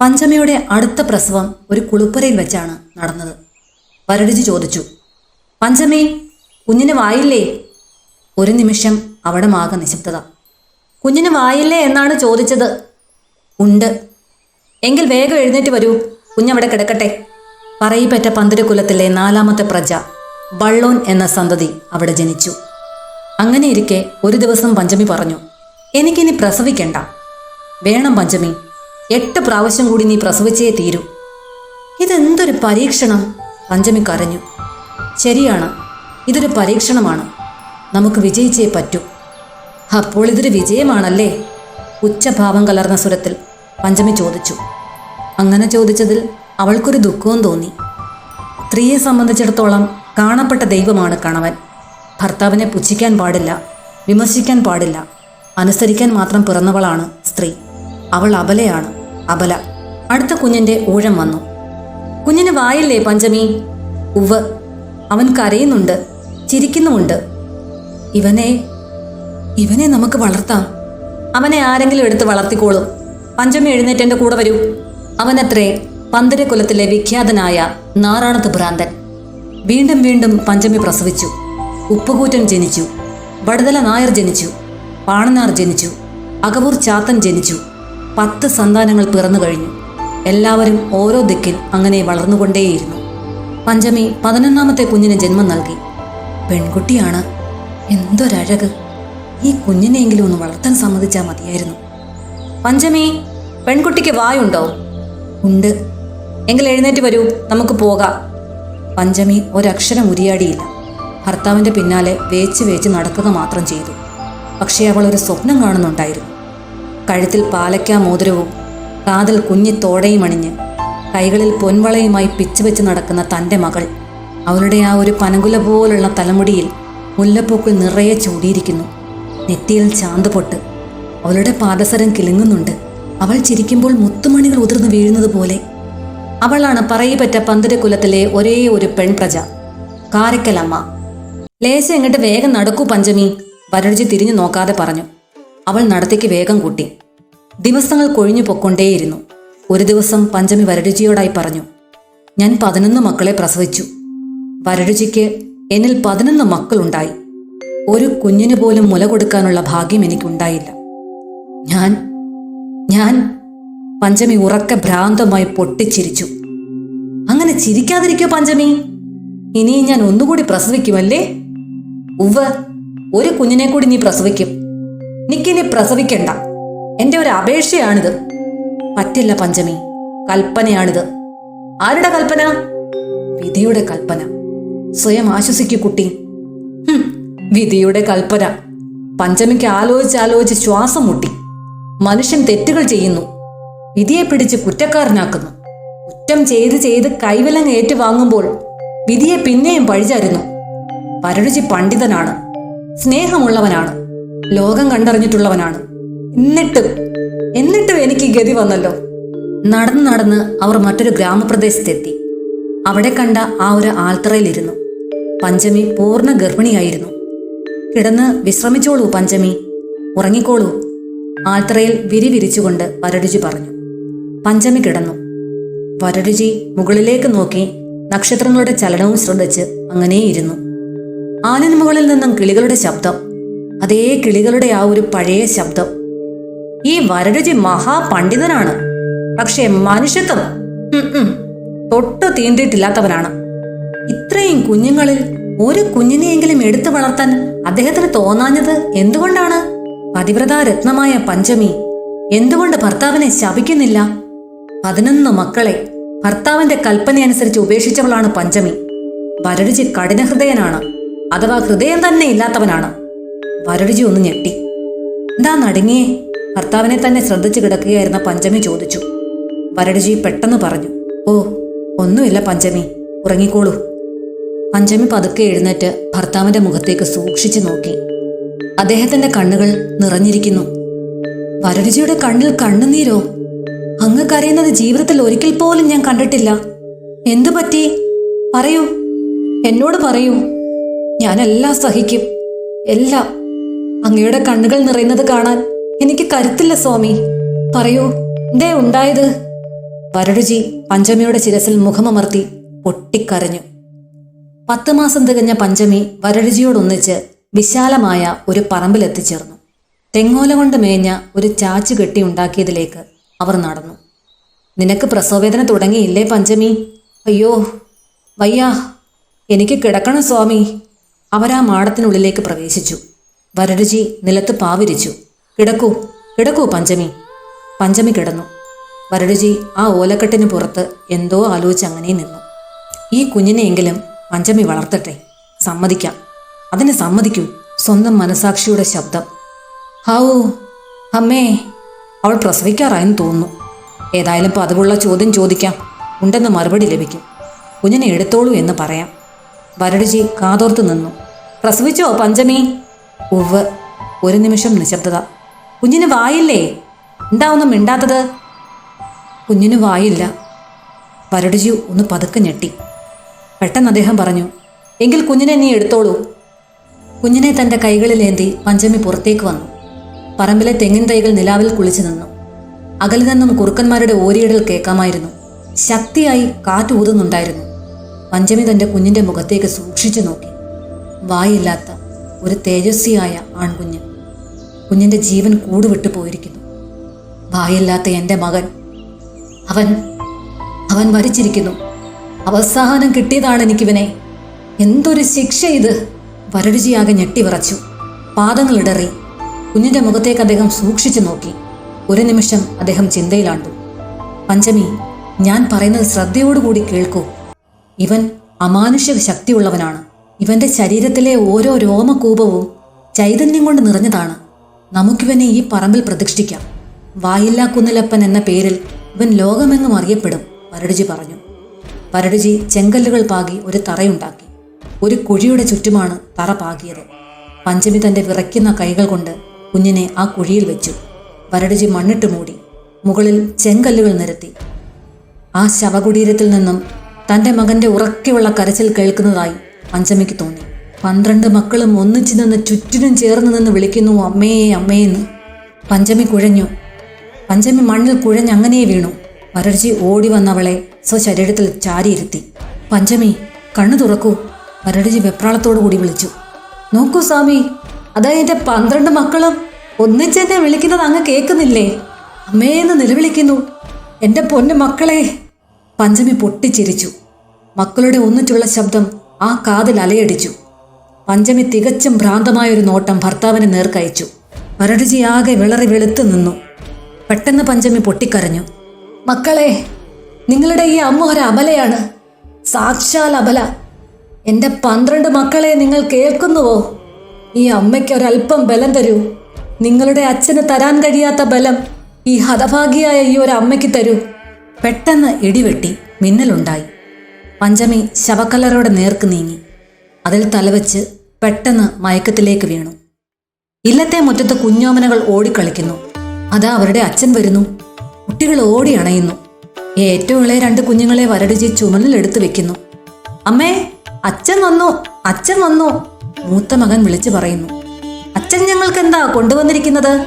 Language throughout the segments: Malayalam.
പഞ്ചമിയുടെ അടുത്ത പ്രസവം ഒരു കുളിപ്പുരയിൽ വെച്ചാണ് നടന്നത്. വരടിജി ചോദിച്ചു. പഞ്ചമി കുഞ്ഞിന് വായില്ലേ? ഒരു നിമിഷം അവിടെ മാകെ നിശബ്ദത. കുഞ്ഞിന് വായില്ലേ എന്നാണ് ചോദിച്ചത്. ഉണ്ട്. എങ്കിൽ വേഗം എഴുന്നേറ്റ് വരൂ. കുഞ്ഞവിടെ കിടക്കട്ടെ. പറയിപ്പറ്റ പന്തിരകുലത്തിലെ നാലാമത്തെ പ്രജ വള്ളോൻ എന്ന സന്തതി അവിടെ ജനിച്ചു. അങ്ങനെ ഇരിക്കെ ഒരു ദിവസം പഞ്ചമി പറഞ്ഞു എനിക്കിനി പ്രസവിക്കണ്ട. വേണം പഞ്ചമി. എട്ട് പ്രാവശ്യം കൂടി നീ പ്രസവിച്ചേ തീരൂ. ഇതെന്തൊരു പരീക്ഷണം? പഞ്ചമി കരഞ്ഞു. ശരിയാണ് ഇതൊരു പരീക്ഷണമാണ്. നമുക്ക് വിജയിച്ചേ പറ്റൂ. അപ്പോൾ ഇതൊരു വിജയമാണല്ലേ? ഉച്ചഭാവം കലർന്ന സ്വരത്തിൽ പഞ്ചമി ചോദിച്ചു. അങ്ങനെ ചോദിച്ചതിൽ അവൾക്കൊരു ദുഃഖവും തോന്നി. സ്ത്രീയെ സംബന്ധിച്ചിടത്തോളം കാണപ്പെട്ട ദൈവമാണ് കണവൻ. ഭർത്താവിനെ പുച്ഛിക്കാൻ പാടില്ല വിമർശിക്കാൻ പാടില്ല. അനുസരിക്കാൻ മാത്രം പിറന്നവളാണ് സ്ത്രീ. അവൾ അബലയാണ്. അബല. അടുത്ത കുഞ്ഞിന്റെ ഊഴം വന്നു. കുഞ്ഞിന് വായില്ലേ പഞ്ചമി? ഉവ് അവൻ കരയുന്നുണ്ട് ചിരിക്കുന്നുമുണ്ട്. ഇവനെ ഇവനെ നമുക്ക് വളർത്താം. അവനെ ആരെങ്കിലും എടുത്ത് വളർത്തിക്കോളും. പഞ്ചമി എഴുന്നേറ്റ് എന്റെ കൂടെ വരൂ. അവനത്രേ പന്തരക്കുലത്തിലെ വിഖ്യാതനായ നാറാണത്ത് ഭ്രാന്തൻ. വീണ്ടും വീണ്ടും പഞ്ചമി പ്രസവിച്ചു. ഉപ്പുകൂറ്റൻ ജനിച്ചു. വടുതല നായർ ജനിച്ചു. പാണനാർ ജനിച്ചു. അകവൂർ ചാത്തൻ ജനിച്ചു. പത്ത് സന്താനങ്ങൾ പിറന്നു കഴിഞ്ഞു. എല്ലാവരും ഓരോ ദിക്കിൽ അങ്ങനെ വളർന്നുകൊണ്ടേയിരുന്നു. പഞ്ചമി പതിനൊന്നാമത്തെ കുഞ്ഞിന് ജന്മം നൽകി. പെൺകുട്ടിയാണ്. എന്തൊരഴക്. ഈ കുഞ്ഞിനെയെങ്കിലും ഒന്ന് വളർത്താൻ സമ്മതിച്ചാൽ മതിയായിരുന്നു. പഞ്ചമി പെൺകുട്ടിക്ക് വായുണ്ടോ? ഉണ്ട്. എങ്കിൽ എഴുന്നേറ്റ് വരൂ. നമുക്ക് പോകാം. പഞ്ചമി ഒരക്ഷരം ഉരിയാടിയില്ല. ഭർത്താവിന്റെ പിന്നാലെ വേച്ച് വേച്ച് നടക്കുക മാത്രം ചെയ്തു. പക്ഷേ അവൾ ഒരു സ്വപ്നം കാണുന്നുണ്ടായിരുന്നു. കഴുത്തിൽ പാലയ്ക്കാ മോതിരവും കാതിൽ കുഞ്ഞി തോടയും അണിഞ്ഞ് കൈകളിൽ പൊൻവളയുമായി പിച്ചു വെച്ച് നടക്കുന്ന തന്റെ മകൾ. അവളുടെ ആ ഒരു പനകുല പോലുള്ള തലമുടിയിൽ മുല്ലപ്പൂക്കൾ നിറയെ ചൂടിയിരിക്കുന്നു. നെറ്റിയിൽ ചാന്ത് പൊട്ട്. അവളുടെ പാദസരം കിലുങ്ങുന്നുണ്ട്. അവൾ ചിരിക്കുമ്പോൾ മുത്തുമണികൾ ഉതിർന്നു വീഴുന്നത് പോലെ. അവളാണ് പറയപ്പെട്ട പന്തരക്കുലത്തിലെ ഒരേ ഒരു പെൺപ്രജ. കാരക്കലമ്മ. ലേശം എങ്ങോട്ട് വേഗം നടക്കൂ പഞ്ചമി. വരൾജി തിരിഞ്ഞു നോക്കാതെ പറഞ്ഞു. അവൾ നടത്തിക്ക് വേഗം കൂട്ടി. ദിവസങ്ങൾ കൊഴിഞ്ഞു പൊക്കൊണ്ടേയിരുന്നു. ഒരു ദിവസം പഞ്ചമി വരരുചിയോടായി പറഞ്ഞു ഞാൻ പതിനൊന്ന് മക്കളെ പ്രസവിച്ചു. വരരുചിക്ക് എന്നിൽ പതിനൊന്ന് മക്കളുണ്ടായി. ഒരു കുഞ്ഞിന് പോലും മുല കൊടുക്കാനുള്ള ഭാഗ്യം എനിക്കുണ്ടായില്ല. ഞാൻ ഞാൻ പഞ്ചമി ഉറക്ക ഭ്രാന്തമായി പൊട്ടിച്ചിരിച്ചു. അങ്ങനെ ചിരിക്കാതിരിക്കോ പഞ്ചമി? ഇനിയും ഞാൻ ഒന്നുകൂടി പ്രസവിക്കുമല്ലേ? ഉവ്വ ഒരു കുഞ്ഞിനെ കൂടി നീ പ്രസവിക്കും. നിക്കിനി പ്രസവിക്കണ്ട. എന്റെ ഒരു അപേക്ഷയാണിത്. പറ്റില്ല പഞ്ചമി. കൽപ്പനയാണിത്. ആരുടെ കൽപ്പന? വിധിയുടെ കൽപ്പന. സ്വയം ആശ്വസിക്കൂ കുട്ടി. വിധിയുടെ കൽപ്പന. പഞ്ചമിക്ക് ആലോചിച്ച് ആലോചിച്ച് ശ്വാസം മുട്ടി. മനുഷ്യൻ തെറ്റുകൾ ചെയ്യുന്നു. വിധിയെ പിടിച്ച് കുറ്റക്കാരനാക്കുന്നു. കുറ്റം ചെയ്ത് ചെയ്ത് കൈവലങ് ഏറ്റുവാങ്ങുമ്പോൾ വിധിയെ പിന്നെയും പഴിചാരുന്നു പരരുചി പണ്ഡിതനാണ്. സ്നേഹമുള്ളവനാണ്. ലോകം കണ്ടറിഞ്ഞിട്ടുള്ളവനാണ്. എന്നിട്ടും എന്നിട്ടും എനിക്ക് ഗതി വന്നല്ലോ. നടന്ന് നടന്ന് അവർ മറ്റൊരു ഗ്രാമപ്രദേശത്തെത്തി. അവിടെ കണ്ട ആ ഒരു ആൽത്തറയിലിരുന്നു. പഞ്ചമി പൂർണ ഗർഭിണിയായിരുന്നു. കിടന്ന് വിശ്രമിച്ചോളൂ പഞ്ചമി. ഉറങ്ങിക്കോളൂ. ആൽത്തറയിൽ വിരി വിരിച്ചുകൊണ്ട് വരടുജി പറഞ്ഞു. പഞ്ചമി കിടന്നു. വരടുജി മുകളിലേക്ക് നോക്കി നക്ഷത്രങ്ങളുടെ ചലനവും ശ്രദ്ധിച്ച് അങ്ങനെയിരുന്നു. ആലിന് മുകളിൽ നിന്നും കിളികളുടെ ശബ്ദം അതേ കിളികളുടെ ആ ഒരു പഴയ ശബ്ദം. ഈ വരരുചി മഹാപണ്ഡിതനാണ്. പക്ഷേ മനുഷ്യത്വം തൊട്ടു തീണ്ടിയിട്ടില്ലാത്തവനാണ് ഇത്രയും കുഞ്ഞുങ്ങളിൽ ഒരു കുഞ്ഞിനെയെങ്കിലും എടുത്തു വളർത്താൻ അദ്ദേഹത്തിന് തോന്നാഞ്ഞത് എന്തുകൊണ്ടാണ്? പതിവ്രതാ രത്നമായ പഞ്ചമി എന്തുകൊണ്ട് ഭർത്താവിനെ ശപിക്കുന്നില്ല? പതിനൊന്ന് മക്കളെ ഭർത്താവിന്റെ കൽപ്പനയനുസരിച്ച് ഉപേക്ഷിച്ചവളാണ് പഞ്ചമി. വരരുചി കഠിനഹൃദയനാണ്. അഥവാ ഹൃദയം തന്നെ ഇല്ലാത്തവനാണ്. വരരുചി ഒന്ന് ഞെട്ടി. എന്താ നടുങ്ങിയേ? ഭർത്താവിനെ തന്നെ ശ്രദ്ധിച്ചു കിടക്കുകയായിരുന്ന പഞ്ചമി ചോദിച്ചു. പരടിജി പെട്ടെന്ന് പറഞ്ഞു. ഓ ഒന്നുമില്ല പഞ്ചമി. ഉറങ്ങിക്കോളൂ. പഞ്ചമി പതുക്കെ എഴുന്നേറ്റ് ഭർത്താവിന്റെ മുഖത്തേക്ക് സൂക്ഷിച്ചു നോക്കി. അദ്ദേഹത്തിന്റെ കണ്ണുകൾ നിറഞ്ഞിരിക്കുന്നു. വരരുചിയുടെ കണ്ണിൽ കണ്ണുനീരോ? അങ്ങ് കരയുന്നത് ജീവിതത്തിൽ ഒരിക്കൽ പോലും ഞാൻ കണ്ടിട്ടില്ല. എന്തു പറ്റി? പറയൂ. എന്നോട് പറയൂ. ഞാനെല്ലാം സഹിക്കും. എല്ലാം. അങ്ങയുടെ കണ്ണുകൾ നിറയുന്നത് കാണാൻ എനിക്ക് കരുത്തില്ല സ്വാമി. പറയൂ എന്തേ ഉണ്ടായത്? വരടുജി പഞ്ചമിയുടെ ശിരസിൽ മുഖമമർത്തി പൊട്ടിക്കരഞ്ഞു. പത്ത് മാസം തികഞ്ഞ പഞ്ചമി വരടുജിയോടൊന്നിച്ച് വിശാലമായ ഒരു പറമ്പിലെത്തിച്ചേർന്നു. തെങ്ങോല കൊണ്ട് മേഞ്ഞ ഒരു ചാച്ചു കെട്ടി ഉണ്ടാക്കിയതിലേക്ക് അവർ നടന്നു. നിനക്ക് പ്രസവവേദന തുടങ്ങിയില്ലേ പഞ്ചമി? അയ്യോ വയ്യാ. എനിക്ക് കിടക്കണം സ്വാമി. അവരാ മാടത്തിനുള്ളിലേക്ക് പ്രവേശിച്ചു. വരടുജി നിലത്ത് പാവിരിച്ചു. കിടക്കൂ കിടക്കൂ പഞ്ചമി. പഞ്ചമി കിടന്നു. വരടുജി ആ ഓലക്കെട്ടിന് പുറത്ത് എന്തോ ആലോചിച്ച് അങ്ങനെ നിന്നു. ഈ കുഞ്ഞിനെയെങ്കിലും പഞ്ചമി വളർത്തട്ടെ. സമ്മതിക്കാം. അതിന് സമ്മതിക്കൂ. സ്വന്തം മനസാക്ഷിയുടെ ശബ്ദം. ഹാവൂ അമ്മേ അവൾ പ്രസവിക്കാറായെന്ന് തോന്നുന്നു. ഏതായാലും പതിവുള്ള ചോദ്യം ചോദിക്കാം. ഉണ്ടെന്ന് മറുപടി ലഭിക്കും. കുഞ്ഞിനെ എടുത്തോളൂ എന്ന് പറയാം. വരടുജി കാതോർത്ത് നിന്നു. പ്രസവിച്ചോ പഞ്ചമി? ഉവ് ഒരു നിമിഷം നിശബ്ദത. കുഞ്ഞിന് വായില്ലേ? എന്താ ഒന്നും മിണ്ടാത്തത്? കുഞ്ഞിന് വായില്ല. വരടുജി ഒന്ന് പതുക്കെ ഞെട്ടി. പെട്ടെന്ന് അദ്ദേഹം പറഞ്ഞു എങ്കിൽ കുഞ്ഞിനെ നീ എടുത്തോളൂ. കുഞ്ഞിനെ തന്റെ കൈകളിലേന്തി പഞ്ചമി പുറത്തേക്ക് വന്നു. പറമ്പിലെ തെങ്ങിൻ തൈകൾ നിലാവിൽ കുളിച്ചു നിന്നു. അകലിൽ നിന്നും കുറുക്കന്മാരുടെ ഓരിയിടൽ കേൾക്കാമായിരുന്നു. ശക്തിയായി കാറ്റ് ഊതുന്നുണ്ടായിരുന്നു. പഞ്ചമി തന്റെ കുഞ്ഞിന്റെ മുഖത്തേക്ക് സൂക്ഷിച്ചു നോക്കി. വായില്ലാത്ത ഒരു തേജസ്വിയായ ആൺകുഞ്ഞ്. കുഞ്ഞിന്റെ ജീവൻ കൂടുവിട്ടു പോയിരിക്കുന്നു. വായില്ലാത്ത എന്റെ മകൻ. അവൻ അവൻ മരിച്ചിരിക്കുന്നു. അവസാനം കിട്ടിയതാണ് എനിക്കിവനെ. എന്തൊരു ശിക്ഷ ഇത്. ഞെട്ടിവിറച്ചു പാദങ്ങൾ ഇടറി. കുഞ്ഞിന്റെ മുഖത്തേക്ക് അദ്ദേഹം സൂക്ഷിച്ചു നോക്കി. ഒരു നിമിഷം അദ്ദേഹം ചിന്തയിലാണ്ടു. പഞ്ചമി ഞാൻ പറയുന്നത് ശ്രദ്ധയോടുകൂടി കേൾക്കൂ. ഇവൻ അമാനുഷ്യ ശക്തിയുള്ളവനാണ്. ഇവന്റെ ശരീരത്തിലെ ഓരോ രോമകൂപവും ചൈതന്യം കൊണ്ട് നിറഞ്ഞതാണ്. നമുക്കിവനെ ഈ പറമ്പിൽ പ്രതിഷ്ഠിക്കാം. വായില്ലാ കുന്നലപ്പൻ എന്ന പേരിൽ ഇവൻ ലോകമെങ്ങും അറിയപ്പെടും പരടുജി പറഞ്ഞു. പരടുജി ചെങ്കല്ലുകൾ പാകി ഒരു തറയുണ്ടാക്കി. ഒരു കുഴിയുടെ ചുറ്റുമാണ് തറ പാകിയത്. പഞ്ചമി തന്റെ വിറയ്ക്കുന്ന കൈകൾ കൊണ്ട് കുഞ്ഞിനെ ആ കുഴിയിൽ വെച്ചു. പരടുജി മണ്ണിട്ട് മൂടി മുകളിൽ ചെങ്കല്ലുകൾ നിരത്തി. ആ ശവകുടീരത്തിൽ നിന്നും തന്റെ മകന്റെ ഉറക്കെയുള്ള കരച്ചിൽ കേൾക്കുന്നതായി പഞ്ചമിക്ക് തോന്നി. പന്ത്രണ്ട് മക്കളും ഒന്നിച്ചു നിന്ന് ചുറ്റിനും ചേർന്ന് നിന്ന് വിളിക്കുന്നു അമ്മയെ അമ്മയെന്ന് പഞ്ചമി കുഴഞ്ഞു. പഞ്ചമി മണ്ണിൽ കുഴഞ്ഞ് അങ്ങനെ വീണു. വരർജി ഓടി വന്നവളെ സ്വശരീരത്തിൽ ചാരിയിരുത്തി. പഞ്ചമി കണ്ണു തുറക്കൂ. വരടജി വെപ്രാളത്തോടു കൂടി വിളിച്ചു. നോക്കൂ സ്വാമി അതായത് എന്റെ പന്ത്രണ്ട് മക്കളും ഒന്നിച്ചെന്നെ വിളിക്കുന്നത് അങ്ങ് കേൾക്കുന്നില്ലേ? അമ്മേന്ന് നിലവിളിക്കുന്നു. എന്റെ പൊന്നു മക്കളെ. പഞ്ചമി പൊട്ടിച്ചിരിച്ചു. മക്കളുടെ ഒന്നിച്ചുള്ള ശബ്ദം ആ കാതിൽ അലയടിച്ചു. പഞ്ചമി തികച്ചും ഭ്രാന്തമായൊരു നോട്ടം ഭർത്താവിന് നേർക്കയച്ചു. വരടുജി ആകെ വിളറി വെളുത്തു നിന്നു. പെട്ടെന്ന് പഞ്ചമി പൊട്ടിക്കരഞ്ഞു. മക്കളെ നിങ്ങളുടെ ഈ അമ്മ ഒരു അബലയാണ്. സാക്ഷാൽ അബല. എന്റെ പന്ത്രണ്ട് മക്കളെ നിങ്ങൾ കേൾക്കുന്നുവോ? ഈ അമ്മയ്ക്ക് ഒരല്പം ബലം തരൂ. നിങ്ങളുടെ അച്ഛന് തരാൻ കഴിയാത്ത ബലം ഈ ഹതഭാഗിയായ ഈ ഒരു അമ്മയ്ക്ക് തരൂ. പെട്ടെന്ന് ഇടിവെട്ടി മിന്നലുണ്ടായി. പഞ്ചമി ശവക്കല്ലറയുടെ നേർക്ക് നീങ്ങി. അതിൽ തലവെച്ച് പെട്ടെന്ന് മയക്കത്തിലേക്ക് വീണു. ഇല്ലത്തെ മുറ്റത്ത് കുഞ്ഞോമനകൾ ഓടിക്കളിക്കുന്നു. അതാ അവരുടെ അച്ഛൻ വരുന്നു. കുട്ടികൾ ഓടി അണയുന്നു. ഏറ്റവും ഇളയ രണ്ട് കുഞ്ഞുങ്ങളെ വരടിച്ച് ചുമലിൽ എടുത്തു വെക്കുന്നു. അമ്മേ അച്ഛൻ വന്നു അച്ഛൻ വന്നു മൂത്ത മകൻ വിളിച്ചു പറയുന്നു. അച്ഛൻ ഞങ്ങൾക്ക് എന്താ കൊണ്ടുവന്നിരിക്കുന്നത്?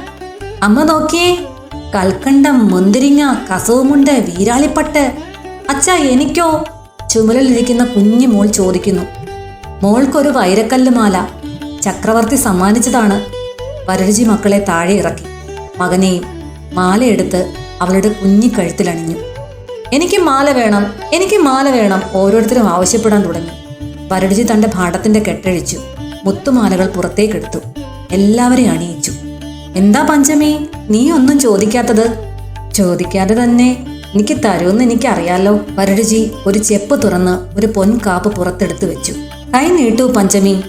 അമ്മ നോക്കിയേ കൽക്കണ്ടം മുന്തിരിങ്ങ കസവുമുണ്ട് വീരാളിപ്പട്ട്. അച്ഛ എനിക്കോ? ചുമലിലിരിക്കുന്ന കുഞ്ഞു മോൾ ചോദിക്കുന്നു. മോൾക്കൊരു വൈരക്കല്ല് മാല. ചക്രവർത്തി സമ്മാനിച്ചതാണ്. വരരുചി മക്കളെ താഴെ ഇറക്കി. മകനെയും മാലയെടുത്ത് അവളുടെ കുഞ്ഞി കഴുത്തിലണിഞ്ഞു എനിക്ക് മാല വേണം എനിക്ക് മാല വേണം ഓരോരുത്തരും ആവശ്യപ്പെടാൻ തുടങ്ങി. വരടുജി തന്റെ ഭാടത്തിന്റെ കെട്ടഴിച്ചു. മുത്തുമാലകൾ പുറത്തേക്കെടുത്തു. എല്ലാവരെയും അണിയിച്ചു. എന്താ പഞ്ചമി? നീ ഒന്നും ചോദിക്കാത്തത്? ചോദിക്കാതെ തന്നെ എനിക്ക് തരുമെന്ന് എനിക്കറിയാലോ വരരുചി. ഒരു ചെപ്പ് തുറന്ന് ഒരു പൊൻകാപ്പ് പുറത്തെടുത്ത് വെച്ചു. കൈ നീട്ടു പഞ്ചമി.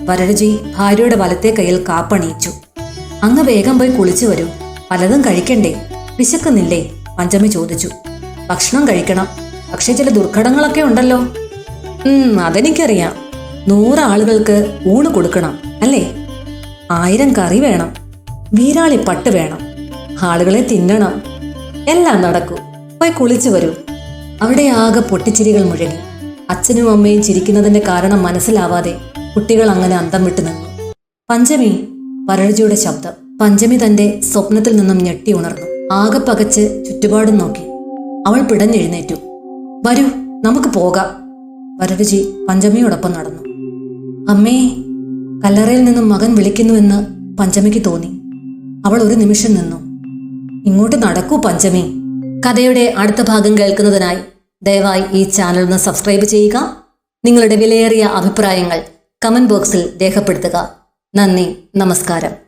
വരരുചി ഭാര്യയുടെ വലത്തെ കയ്യിൽ കാപ്പണിയിച്ചു. അങ്ങ് വേഗം പോയി കുളിച്ചു വരൂ. പലതും കഴിക്കണ്ടേ? വിശക്കുന്നില്ലേ? പഞ്ചമി ചോദിച്ചു. ഭക്ഷണം കഴിക്കണം. പക്ഷെ ചില ദുർഘടങ്ങളൊക്കെ ഉണ്ടല്ലോ. അതെനിക്കറിയാം. നൂറ് ആളുകൾക്ക് ഊണ് കൊടുക്കണം അല്ലേ? ആയിരം കറി വേണം. വീരാളി പട്ട് വേണം. ആളുകളെ തിന്നണം. എല്ലാം നടക്കൂ. പോയി കുളിച്ചു വരൂ. അവിടെ ആകെ പൊട്ടിച്ചിരികൾ മുഴങ്ങി. അച്ഛനും അമ്മയും ചിരിക്കുന്നതിന്റെ കാരണം മനസ്സിലാവാതെ കുട്ടികൾ അങ്ങനെ അന്തം വിട്ടു നിന്നു. പഞ്ചമി വരൾജിയുടെ ശബ്ദം. പഞ്ചമി തന്റെ സ്വപ്നത്തിൽ നിന്നും ഞെട്ടി ഉണർന്നു. ആകെ പകച്ച് ചുറ്റുപാടും നോക്കി. അവൾ പിടഞ്ഞെഴുന്നേറ്റു. വരൂ നമുക്ക് പോകാം. വരരുചി പഞ്ചമിയോടൊപ്പം നടന്നു. അമ്മേ കല്ലറയിൽ നിന്നും മകൻ വിളിക്കുന്നുവെന്ന് പഞ്ചമിക്ക് തോന്നി. അവൾ ഒരു നിമിഷം നിന്നു. ഇങ്ങോട്ട് നടക്കൂ പഞ്ചമി. കഥയുടെ അടുത്ത ഭാഗം കേൾക്കുന്നതിനായി ദയവായി ഈ ചാനൽ ഒന്ന് സബ്സ്ക്രൈബ് ചെയ്യുക. നിങ്ങളുടെ വിലയേറിയ അഭിപ്രായങ്ങൾ കമന്റ് ബോക്സിൽ രേഖപ്പെടുത്തുക. നന്ദി നമസ്കാരം.